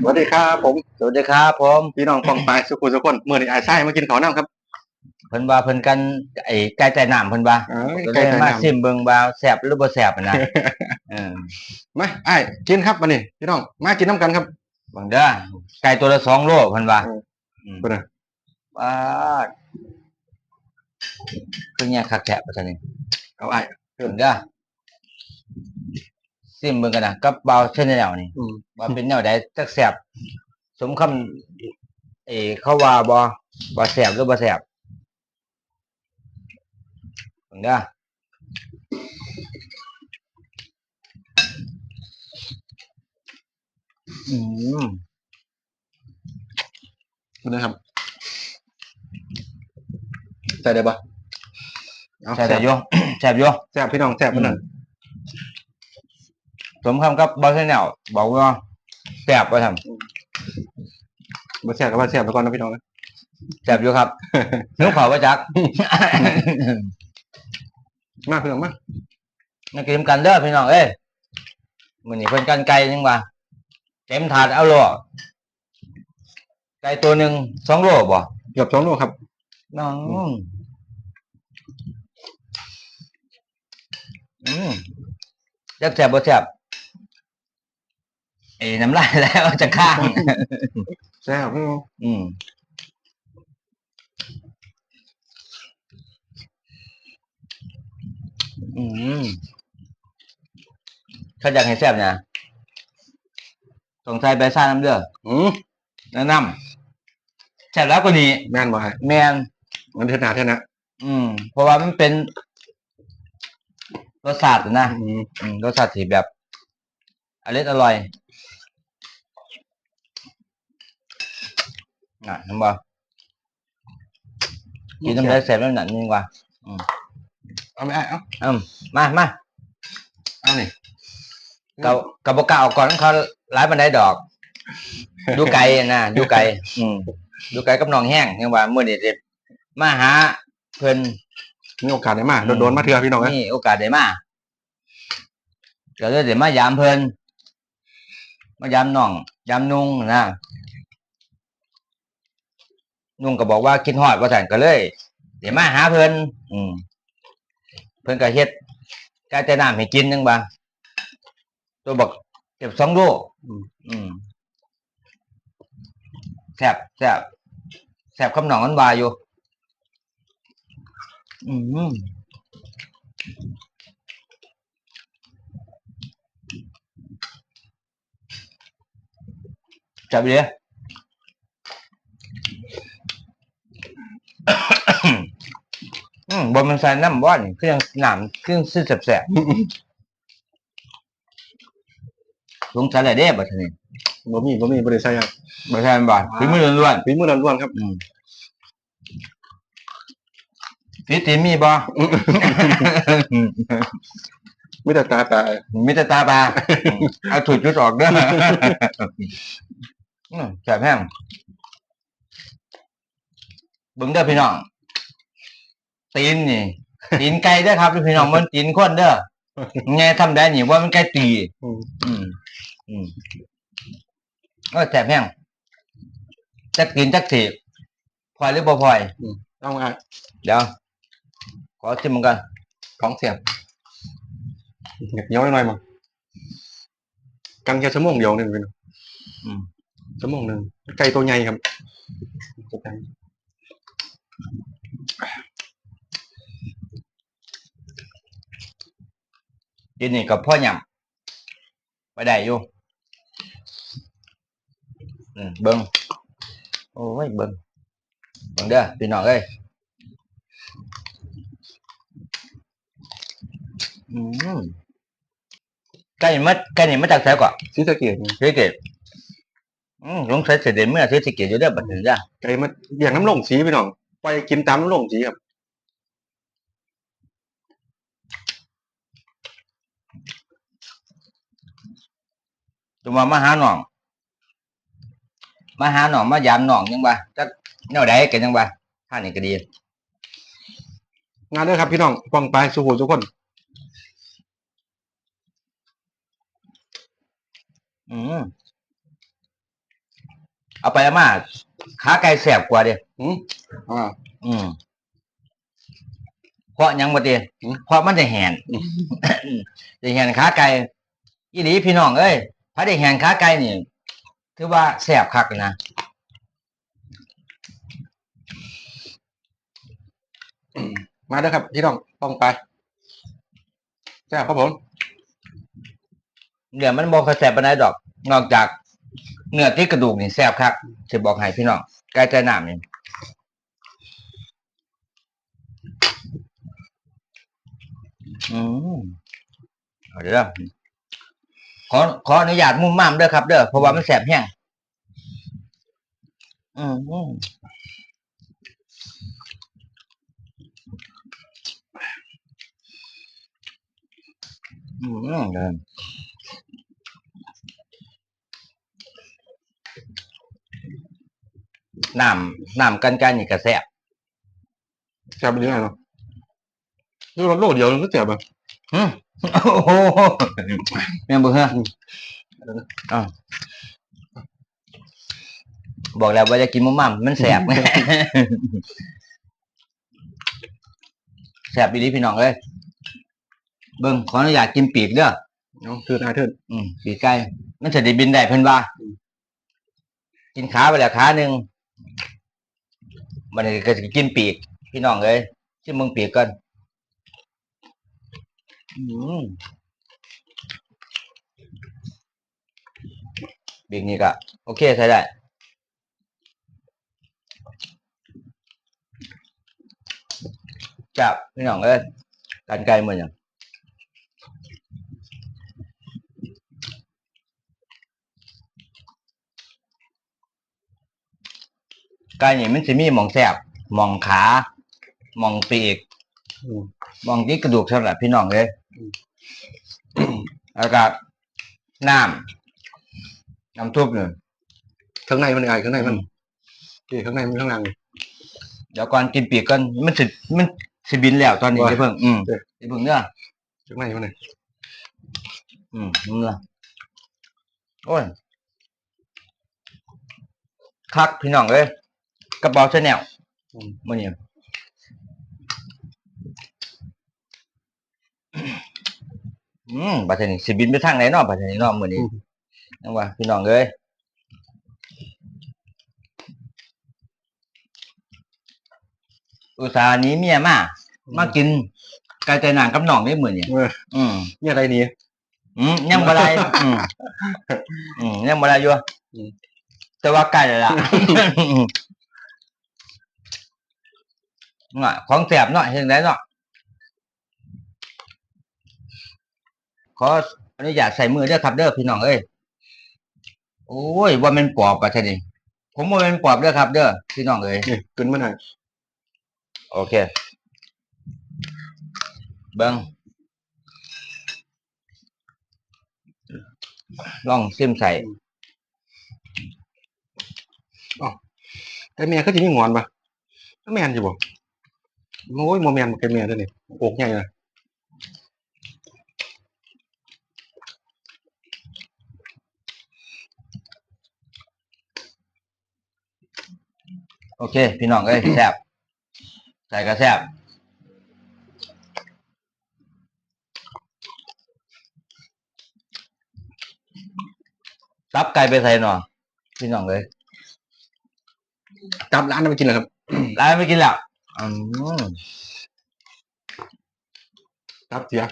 สวัสดีครับผมสวัสดีครับผมพี่น้องฟองปลายสุขุมสุขคนเมื่อนี้ไอ้ไส้มากินข้าวน้ำครับ เพิ่นว่าเพิ่นกันไอ้ไก่ใจน้ำเพิ่นว่าเอ้ยก็เลไก่ยไก่มาน้ำซิมเบิ่งว่าแซ่บหรือบ่แซ่บอะนะเออมาไอ้ายกินครับมานี่พี่น้องมากินน้ำกันครับ เบิ่งเด้อไก่ตัวละ2โลเพิ่นว่าเอออืมเพิ่นน่ะว่าเพิ่นเนี่ยคักแท้ปะซั่นนี่เอาไอ้ายเบิ่งเด้อ ซิมเบิ่งกันนะกับเบาเช่นแนวนี่อืมว่าเป็นแนวใดจักแซ่บสมคำเออเขาว่าบ่บ่แซ่บหรือบ่แซ่บเบิ่งเด้ออืมนะครับใส่ได้ปะเอาแซ่บอยู่แซ่บอยู่แซ่บพี่น้องแซ่บมันนั่น สมคำกับบอสแนลบอกว่าแซ่บว่าทมาแซ่บกับมาแซ่บไปก่อนนะพี่น้องนะำแซ่บอยู่ครับนึกขอว่าจัก มาพี่น้องมานักกินกันเด้อพี่น้องเอ้ยมื้อนี้เพิ่นกันไก่ยังว่าเต็มถาดเอาโลไก่ตัวหนึ่งสองโลบ่เกือบสองโลครับน้องอืมแซ่บแซ่บบ่แซ่บ เอ้น้ำลายแล้วจะข้าง แซ่บพี่น้องอืมอืมถ้าอยากให้แซ่บนะต้องใส่ใบซ่าน้ำเด้ออืมแนะนำแซ่บแล้วกว่านี้ แม่นบ่ไอ้แมนมันเท่านาเท่านะอืม เพราะว่ามันเป็นรสชาตินะอืมอืมรสชาติที่แบบอร่อยอร่อย อะน้ำบ่กินน้ำได้แซ่บแล้วหนักนึงว่ะเอาไม่ไอ้ายเอาอืมมามาเอานี่กับกับบกล้าเอาก่อนเขาหลายบันไดดอก ดูไกลนะดูไกล อืมดูไกลกับหนองแห้งยังว่ามื่อนี้เด็ดมาหาเพิ่นมีโอกาสได้มาโดนๆมาเถื่อพี่น้องนะนี่โอกาสได้มาก็เลยเดี๋ยวมายามเพิ่นมายามน้องยามนุ่งนะ นุ่งก็บอกว่าคิดฮอดว่าสั่นก็เลย เดี๋ยวมาหาเพิ่นอืมเพิ่นก็เฮ็ดกาแต่น้ำให้กินจังบ่าตัวบอกเก็บสองโลอืมแซบแซบแซบคำหนองอันวาอยู่ อืมจับเลย อืมบนมันใส่น้ำว่านเครื่องหนามเครื่องซื้อแสบๆลงใส่อะไรได้บ่ทีนี้บ่มีบ่มีบ่ได้ใส่ครับบ่ใช่บ่ฝีมือล้วนฝีมือล้วนๆครับ ๆอืมฟิตตีมีบ่ ไม่แต่ตาตามีแต่ตาปลาอืมเอาถูดจุดออกเด้ออืมแสบแห้ง เบิ่งเด้อพี่น้อง ตีนนี่ ตีนไก่เด้อครับพี่น้องมันตีนคนเด้อไงทำได้นี่ว่ามันไก่ตี อืม อืมอืมก็แสบแห้งจักกินจักถีบพลอยหรือบ่พลอยเอาไอ้ายเดี๋ยวขอชิมมันกันของเสียบเหนียวหน่อยๆมากันแค่ชั่วโมงเดียวนึงพี่น้องอืมชั่วโมงหนึงไก่ตัวใหญ่ครับตัวใหญ่ กินนี่กับพ่อหยำไปได้อยู่อืมเบิ้งโอ้ยเบิ้งเบิ้งเด้อพี่น้องเอ้ยอืมไก่มัดไก่นี่มาจากไสก่อนซีสะเกียดศรีสะเกตอืมลงใส่เสด็จเมื่อศรีสะเกตอยู่เด้อบัดนี้จ้ะไก่มันเบี่ยงน้ำลงสีพี่น้อง ไปกินตามน้ำลงสีครับตัวมามาหาหนอง มาหาหนองมายามหนองยังบ่จักแนวใดกันยังบ่ท่านี่ก็ดี งานเด้อครับพี่น้องฟองปลายสุขุมทุกคน อืม เอาไปเอามาขาไก่แสบกว่าเด้อืมอ่า อืมเพราะหยังบ่เด้อืม เพราะมันจะแหนอืมจะแหนขาไก่อีหลีพี่น้องเอ้ยถ้าได้แหนขาไก่นี่ถือว่าแสบคักเลยนะอืมมาเด้อครับพี่น้องต้องไปแซ่บครับผมเนื้อมันบ่ค่อยแสบปานใดดอก นอกจาก เนื้อที่กระดูกนี่แสบคักสิบอกให้พี่น้องไก่ใจน้ำนี่อืมเอาเด้อขอขออนุญาตมุมม่ามเด้อครับเด้อเพราะว่ามันแสบแห้งอืมอืมอืมเดิน น้ำน้ำกันกันนี่ก็แสบแซ่บเป็นยังไงเนาะนี่เราโลดเดียวนึงก็แซ่บอะอืมโอ้โหแม่นบ่ฮะอ้าวบอกแล้วว่าจะกินมุมม่ามมันแสบแสบอีหลีพี่น้องเอ้ยเบิ่งขออนุญาตกินปีกเด้อเนาะเทิดนายเทิดอืมปีกไก่มันจะได้บินได้เพิ่นว่าอืมกินขาไปแล้วขาหนึ่ง มันก็จะกินปีก พี่น้องเอ้ยชิมมึงปีกก่อนปีกนี่ก็โอเคใช้ได้จับพี่น้องเอ้ยกันไกลเหมืออย่าง ไก่นี่มันจะมีหมองแสบหมองขาหมองปีกอืม หมองที่กระดูกสำหรับพี่น้องเลยอืมแล้วก็น้ำน้ำทุบเนี่ย ข้างในมันไงข้างในมันนี่ข้างในมันข้างล่างนี่เดี๋ยวก่อนกินปีกก่อนมันสิมันสิบินแล้วตอนนี้ว่าที่เพิ่งอืมเออที่เพิ่งเนี่ยข้างในมันเลยอืมนี่ละโอ้ยคักพี่น้องเลย กระเป๋าชาแนลอืมมื่อนี้อืมบัดนี้สิบินไปทางไหนเนาะบัดนี้เนาะมื่อนี้นังว่าพี่น้องเอ้ยอุตส่าห์หนี้เมียมามากินไก่ใจนางกับน้องได้มื้อนี้เอออืมนี่อะไรนี่อืมยังบ่ได้อืมอืมยังบ่ได้อยู่อืมแต่ว่าใกล้แล้วล่ะน่ะของแสบเนาะเฮ็ดจังไดเนาะขออนุญาตใส่มือเด้อครับเด้อพี่น้องเอ้ยโอ้ยว่ามันปอบปะท่านี่ผมว่ามันปอบเด้อครับ เด้อพี่น้องเอ้ยนี่กึนมันหน่อยโอเคเบิ้งลองซิมใส่แต่แม่เขาจะมีงอนปะแม่นจะบอก โอ้ยโมแมนแกแม่ด้วยนี่อกใหญ่เลยโอเค พี่น้องเอ้ยแซ่บใส่ก็แซ่บตับไก่ไปใส่หน่อยพี่น้องเอ้ยจับร้านนั้นไปกินเลยครับ ร้านไม่กินแล้ว อืมจับเสีย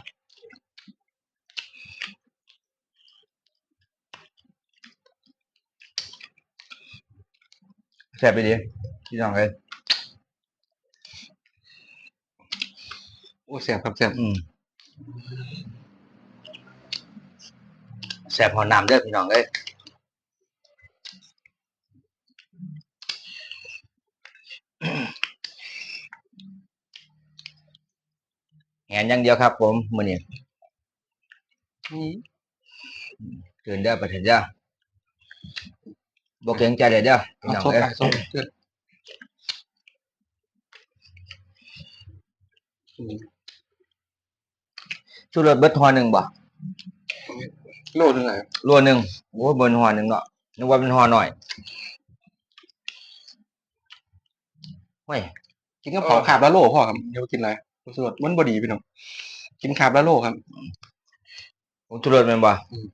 แซ่บไปดีพี่น้องเอ้ยโอ้แซ่บครับแซ่บอืมแซ่บหอน้ำเด้อพี่น้องเอ้ย แหนอย่างเดียวครับ ผมมื้อนี้ตื่นเด้อประเทศเด้อบ่เกรงใจเลยเด้อพี่เอาน้องซดเอ้ยไปซดเพื่อนอืมชูรสเบิดหอหนึงบ่โลดหนึงไหนรัวหนึงโอ้ยเบิดหอหนึงเนาะนึกว่าเป็นหอหน่อยเว้ยกินกับเผาขาบละโลพ่อครับเดี๋ยวกินอะไร สดมันบดีพี่น้องกินขาบละโลครับผมทุเรศแม่นบ่อืม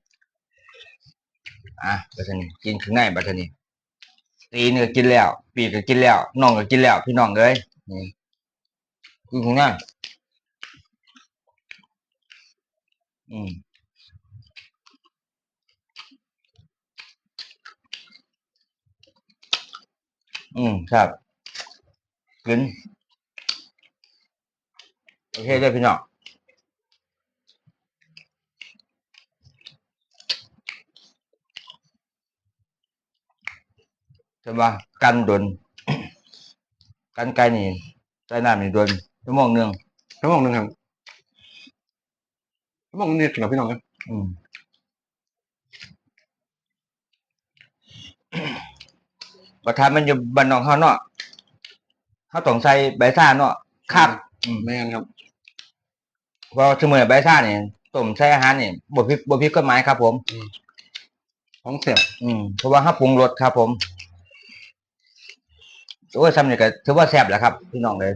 อะบัดนี้กินข้างในบัดนี้ตีนก็กินแล้ว ปีกก็กินแล้วน่องก็กินแล้ว พี่น้องเอ้ยนี่กินข้างในอืมอืมครับกิน โอเคเด้อพี่น้องใช่ปะกันดนกันไกลนี่ใต้น้ำนี่ดนชั่วโมงหนึ่งชั่วโมงหนึงครับชั่วโมงนึงถึงพี่น้องครับอืมประธานมันอยู่บ้านนองเขาเนาะเขาต้องใส่ใบซ่าเนาะครับอืมแม่นครับ เพราะสมือใบซ่าเนี่ยต้มใส่อาหารเนี่ยบพิษบพิษกฎหมายครับ ผมท้องเสียบอืมเพราะว่าห้าปรุงรสครับ ผมโอ้ยซ้ำนี่ก็ถือว่าแซ่บแหล้วครับ พี่น้องเลย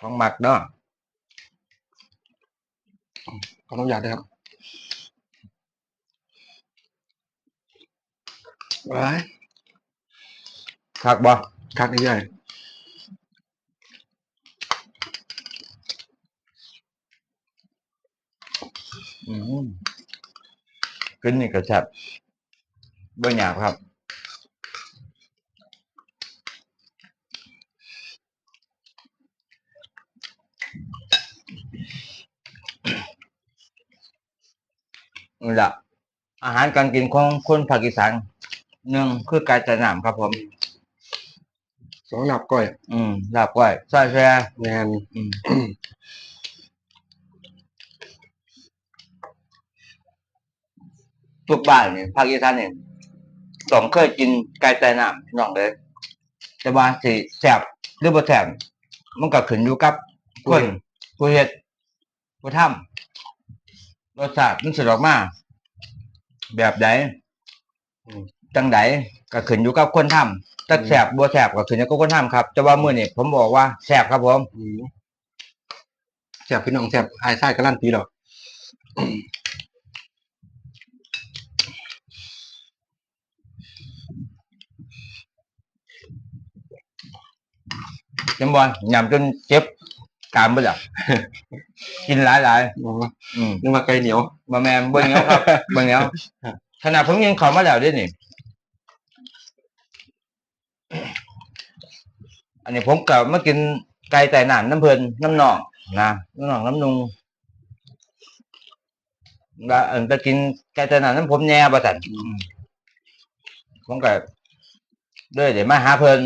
ของหมักเนาะขออนุญาตด้วยครับว้าย คักบ่คักใหญ่อืมขึ้นนี่ก็แซ่บบ่หยาบครับนี่แหละอาหารการกินของคนภาคอีสานหนึ่งคือไก่แต่น้ำครับผม สองหลับก้อย อืมลาบก้อยซอยแซ่แมนอืมทุกบ้านเนี่ยภาคอีสานเนี่ยต้องเคยกินไก่แต่น้ำพี่น้องเลยแต่ว่าสิแซ่บหรือบ่แซ่บมันก็ขึ้นอยู่กับคนผู้เฮ็ดผู้ทำรสชาติมันสิออกมาแบบใดจังใดก็ขึ้นอยู่กับคนทำ ถ้าแซ่บบ่แซ่บก็ขึ้นอยู่กับคนทำครับแต่ว่ามื้อนี้ผมบอกว่าแซ่บครับผมอืมแสบพี่น้องแสบอายไส้กระลั่นปีหรอกจำบอลยำจนเจ็บกรามไปแล้วกินหลายหลายอ๋อๆอืม นึกว่าไก่เหนียวมาแมนเบิ่งแล้วครับ เบิ่งแล้วขนาดผมยังเขามาแล้วเด้วยนี่ อันนี้ผมกลับมากินไก่แต่หนานน้ำเพลินน้ำหนองนะน้ำหนองน้ำนุงแล้วอันไปกินไก่แต่หนานน้ำผมแย่ประสันอืมผมก็เด้วยเดี๋ยวมาหาเพลิน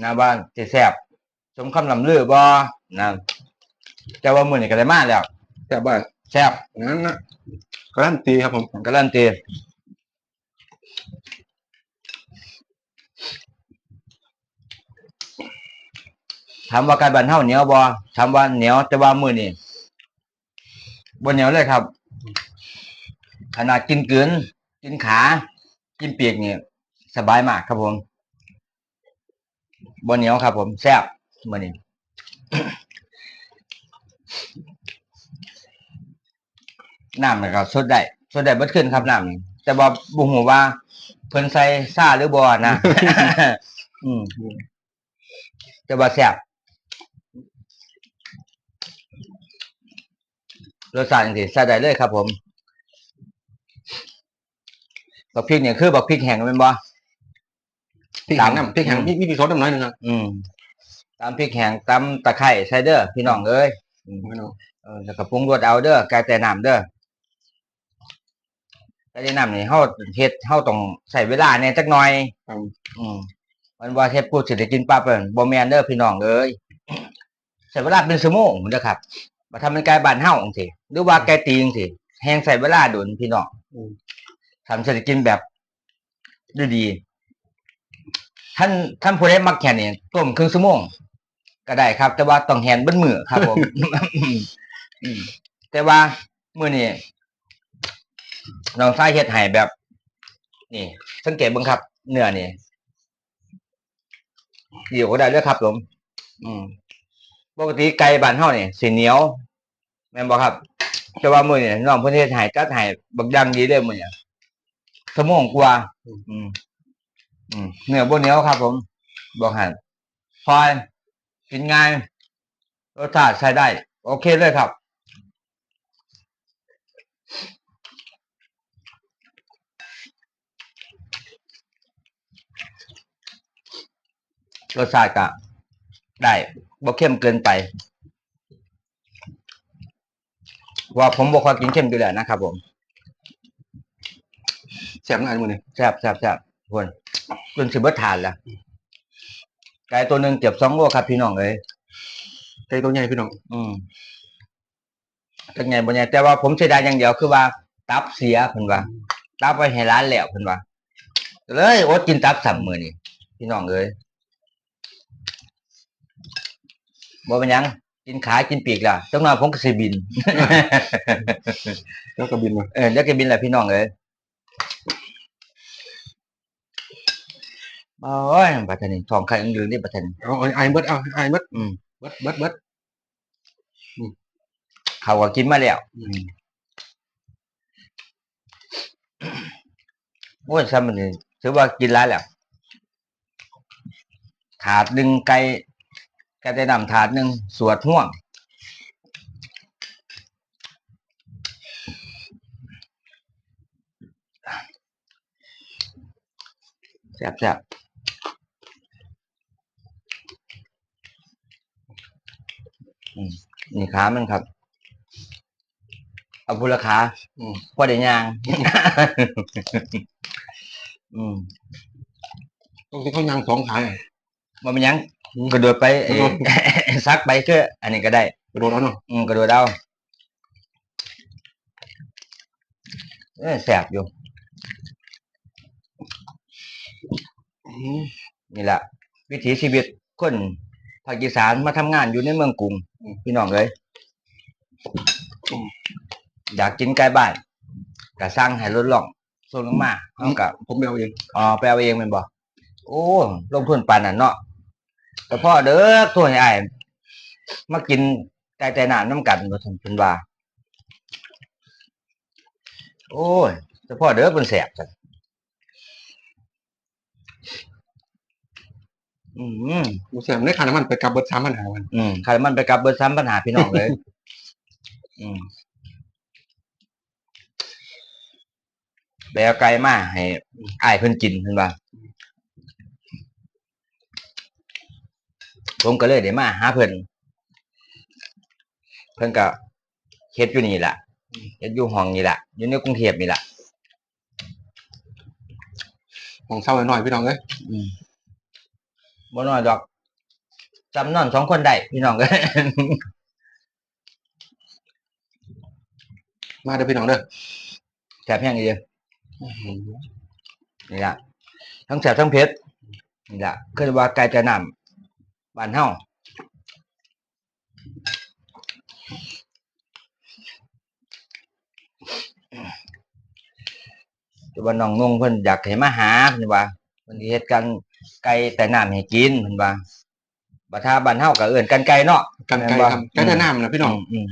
หน้าบ้านจะแซ่บสมคำลำลือบ่นะแต่ว่ามื้อนี้ก็ได้มาแล้วแสบบ้านแซ่บนั้นนะกระลั่นตีครับผมผมการันตี ถามว่าไก่บ้านเฮาเหนียวบ่ถามว่าเหนียวแต่ว่ามือนี้บ่เหนียวเลยครับ ขนาดกินเกินกินขา กินเปียกเนี่ยสบายมากครับผมบ่เหนียวครับ ผมแซ่บมือนี้น้ำนะครับสดได้สดได้เบิดขึ้นครับน้ำแต่ว่าบุหูว่าเพิ่นใส่ซ่าหรือบ่นะ อืมแต่ว่าแซ่บ รสชาติจังซี่ใส่ได้เลยครับ ผมบักพริกเนี่ยคือบักพริกแห้งแม่นบ่พริกแห้งตำน้ำพริกแห้งอืมมีมีพริกซดน้ำน้อยหนึงครับอืมตำพริกแห้งตำตะไคร้ใส่เด้อพี่น้องเอ้ยพี่น้องเออแล้วก็ปรุงรสเอาเด้อไก่แต่น้ำเด้อไก่แต่น้ำนี่เฮาเฮ็ดเฮาต้องใช้เวลาแหน่จักหน่อย ครับอืมมันว่าเฮ็ดพูดสิได้กินปั๊บเอิ่นบ่แม่นเด้อพี่น้องเอ้ยใช้เวลาเป็นชั่วโมงเด้อครับ มาทำเป็นไก่บานเฮาจังซี่หรือว่าไก่ตีจังซี่แฮงใช้เวลาโดนพี่น้องทำสิได้กินแบบดีๆท่านท่านผู้ใดมักแค่นี้ต้มครึ่งชั่วโมงก็ได้ครับ แต่ว่าต้องแฮนเบิ้มือครับผมแต่ว่ามื้อนี้น้องชายเฮ็ดให้แบบ นี่ สังเกตบิ่งครับ เนื้อนี่เดี๋ยวก็ได้เลยครับผมอืมปกติไก่บานเฮาเนี่ยสิเหนียว แม่นบ่ครับ แต่ว่ามื้อนี้น้องเพิ่นเฮ็ดให้จัดให้บักดังดีเลยมื้อนี้ชั่วโมงกว่า อืม อืมเนื้อบ่เหนียวครับ ผม บอกให้พอยกินง่ายรสชาติใช้ได้ โอเคเลยครับรสชาติก็ได้บ่เข้มเกินไป ว่าผมบ่ค่อยกินเข้มอยู่แล้วนะครับผมแซ่บหลายมื้อนี้แซ่บแซ่บแซ่บคนจนสิบ่ทานละไก่ตัวหนึ่งเก็บสองโลครับพี่น้องเอ้ยไก่ตัวใหญ่พี่น้อง อืมจังไงบ่ไงแต่ว่าผมเสียดายอย่างเดียวคือว่า ตับเสียเพิ่นว่าตับไปให้ร้านแล้วเพิ่นว่าเลยอดกินตับสามมื้อนี่พี่น้องเอ้ยบ่เป็นหยัง กินขากินปีกล่ะจังหน่อยผมก็สิบินแล้วก็บินมาเออเดี๋ยวก็บินแหละพี่น้องเอ้ยโอ้ยบัดนี้ท้องไข่อังยืนนี่บัดนี้เอาเอาไอ้เบิดเอาไอ้เบิดอืมเบิดเบิดเบิดเขาก็กินมาแล้วอืมโอ้ยซ้ำมันนี่ถือว่ากินหลายแล้ว ถาดหนึ่งไก่ไก่ได้นำถาดหนึ่งสวดห่วง แซ่บแซ่บอืมนี่ขามันครับ เอาพุละขาอืมพอได้ย่างอืมต้องที่เขายางสองขายอะมันเป็นหยังอืม กระโดดไปเอ่อซักไปก็ อันนี้ก็ได้ กระโดดเอาเนาะอืมกระโดดเอาเอ้ยแสบอยู่อืมนี่แหละวิถีชีวิตคนภาคอีสานมาทำงานอยู่ในเมืองกรุงพี่น้องเลยอยากกินไก่บ้านก็สร้างให้ลดลงส่งลงมาเอากับผมไปเอาเองอ๋อไปเอาเองแมันบอกโอ้ลงทุนปานนั่นเนาะ แต่พ่อเด้อตัวใหญ่มากินไก่แต่หนานน้ำกันมาทำเป็นว่าโอ้ยแต่พ่อเด้อเป็นแสบจังอืมกูแซ่บได้ค่าน้ำมันไปกลับเบิดสามพันหาวันอืมใครมันไปกลับเบิร์ซ้ำปัญหาพี่น้องเลย อืมไปเอาไก่มาให้อ้ายเพิ่นกินเพิ่นว่า ผมก็เลยได้มาหาเพิ่นเพิ่นก็เฮ็ดอยู่นี่ล่ะเฮ็ดอยู่ห้องนี่ล่ะอยู่ในกรุงเทพนี่ล่ะของเช่าหน่อยๆพี่น้องเอ้ยอืมบ่น้อยดอกจำนอนสองคนได้พี่น้องเอ้ยมาเด้อพี่น้องเด้อแซ่บแห้งอีเดียวนี่ล่ะทั้งแซ่บทั้งเผ็ดนี่ล่ะคือว่าไก่แต่น้ำ บ้านเฮาแต่ว่าน้องนุ่งเพิ่นอยากให้มาหาเพิ่นว่าเพิ่นสิเฮ็ดกันไก่แต่น้ำให้กินเพิ่นว่าบัดถ้าบ้านเฮาก็เอิ้นกันไก่เนาะกันไก่ครับไก่แต่น้ำนะพี่น้องอืม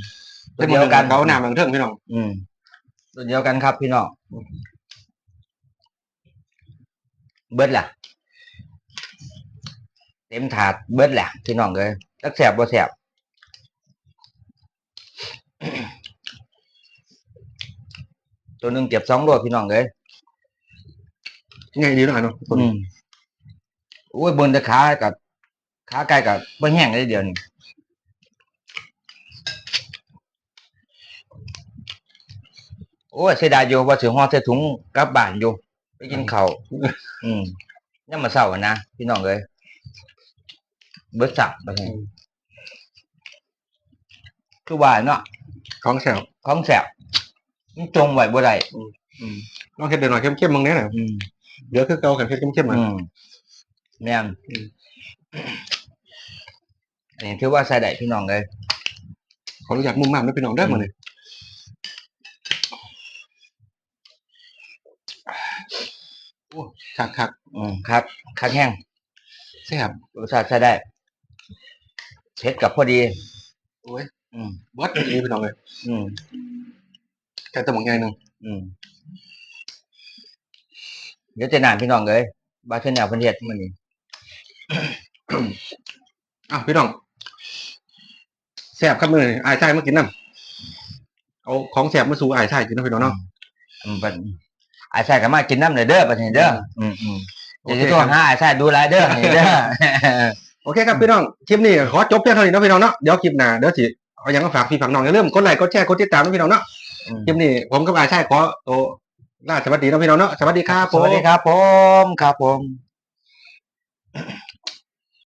เป็ตัวนเดียวกันเขาน้ำบางเทิงพี่น้องอืมตัวเดียวกันครับพี่น้องเบิดล่ะเต็มถาดเบิดแหละพี่น้องเลยตักแสบบ่แสบตัวหนึ่งเก็บสองโลพี่น้องเลยง่ายดีหน่อยเนาะอืมโอ้ยเบิ่งแต่ขากับขาไก่กับบ่แห้งเลยเดียวนี่โอ้ยเสียดายอยู่ว่าถือห่อใส่ถุงกลับบ้านอยู่ ไปกินข้าวอืมยังมาเศร้าอะนะพี่น้องเลย เบิดสับไปให้คือว่าเนาะของแซวของแสบมันจงไว้บ่ได้ลองเฮ็ดเดี๋ยวหน่อยเข้มๆมึงเนี้ยน่ะอืมเดี๋ยวคือเก่ากันเฮ็ดเข้มๆมันอืมแม่นอืมอันนี้ถือว่าใส่ได้พี่น้องเลยขออนุญาตมุมมามนะพี่น้องเด้อมื้อนี้คักคักอืมครับคักแห้งแซ่บรสชาติใช้ได้ เผ็ดกับพอดี โอ้ยอืมเบิดดีพี่น้องเลยอืมแค่ตะหมองใหญ่หนึงอืมเดี๋ยวจะนานพี่น้องเลยบาเทนแนวพันเทศมันนี่อ้าวพี่น้องแซ่บครับมื้อนี้อ้ายชายมากินน้ำเอาของแซ่บมาสู่อ้ายชายกินเนาะพี่น้องเนาะอืมเป็นไอ้ชายก็มากินน้ำเลยเด้อประเทศเด้ออืมอืมโอเดี๋ยวเคจะตัวครับหาไอ้ชายดูแลเด้อนี่เด้อ โอเคครับพี่น้องคลิปนี้ขอจบเพียงเท่านี้เนาะพี่น้องเนาะเดี๋ยวคลิปหน้าเดี๋ยวสิเอาหยังมาฝากพี่ฝากน้องอย่าลืมกดไลค์กดแชร์กดติดตามนะพี่น้องเนาะอืมคลิปนี้ผมกับอาชายขอตัวลาสวัสดีเนาะพี่น้องเนาะสวัสดีครับผสมวัสดีครับผมครับผม